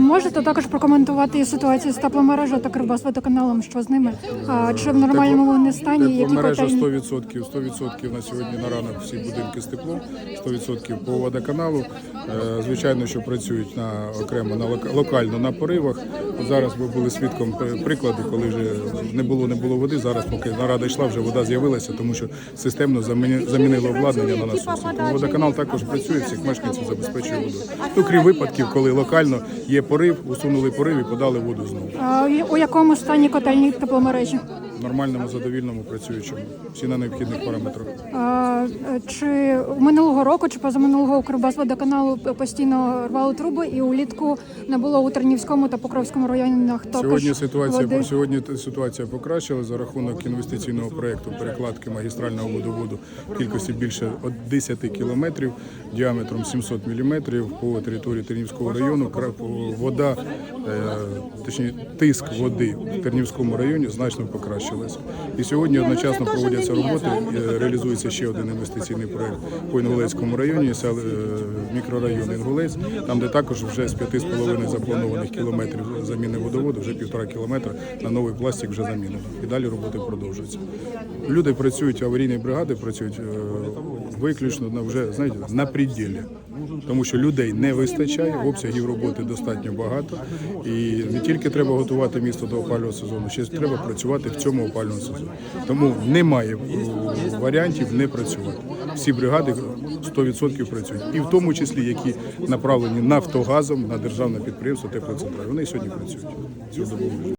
Можете також прокоментувати ситуацію з тепломережею та Кривбасводоканалом, що з ними? А, чи в нормальному вони стані? Які Тепломережа котельні? 100%, 100% на сьогодні на ранок всі будинки з теплом, 100% по водоканалу. Е, Звичайно, що працюють на окремо на лока- локально на поривах. От Зараз ми були свідком при- прикладу, коли вже не було не було води. Зараз, поки нарада йшла, вже вода з'явилася, тому що системно заміни- замінили обладнання на насоси. Тому водоканал також працює, всіх мешканців забезпечує водою. Ну, крім випадків, коли локально є порив, усунули порив і подали воду знову. А, у якому стані котельні тепломережі? Нормальному задовільному працюючому. Всі на необхідних параметрах. А, чи минулого року, чи позаминулого у Кривбасводоканалу постійно рвали труби, і улітку не було у Тернівському та Покровському районах також Сьогодні ситуація води? сьогодні ситуація покращила за рахунок інвестиційного проекту перекладки магістрального водоводу кількості більше от 10 кілометрів діаметром 700 міліметрів по території Тернівського району. Вода, е, точніше, тиск води в Тернівському районі значно покращилася. І сьогодні одночасно проводяться роботи. Реалізується ще один інвестиційний проект по Інгулецькому районі, е, мікрорайон Інгулець, там де також вже з 5,5 запланованих кілометрів заміни водоводу, вже півтора кілометра на новий пластик вже замінено. І далі роботи продовжуються. Люди працюють, аварійні бригади працюють е, виключно на вже знаєте на пределі. Тому що людей не вистачає, обсягів роботи достатньо багато, і не тільки треба готувати місто до опалювального сезону, ще треба працювати в цьому опалювальному сезоні. Тому немає е, варіантів не працювати. Всі бригади 100% працюють, і в тому числі які направлені нафтогазом на державне підприємство теплоцентраль. Вони сьогодні працюють.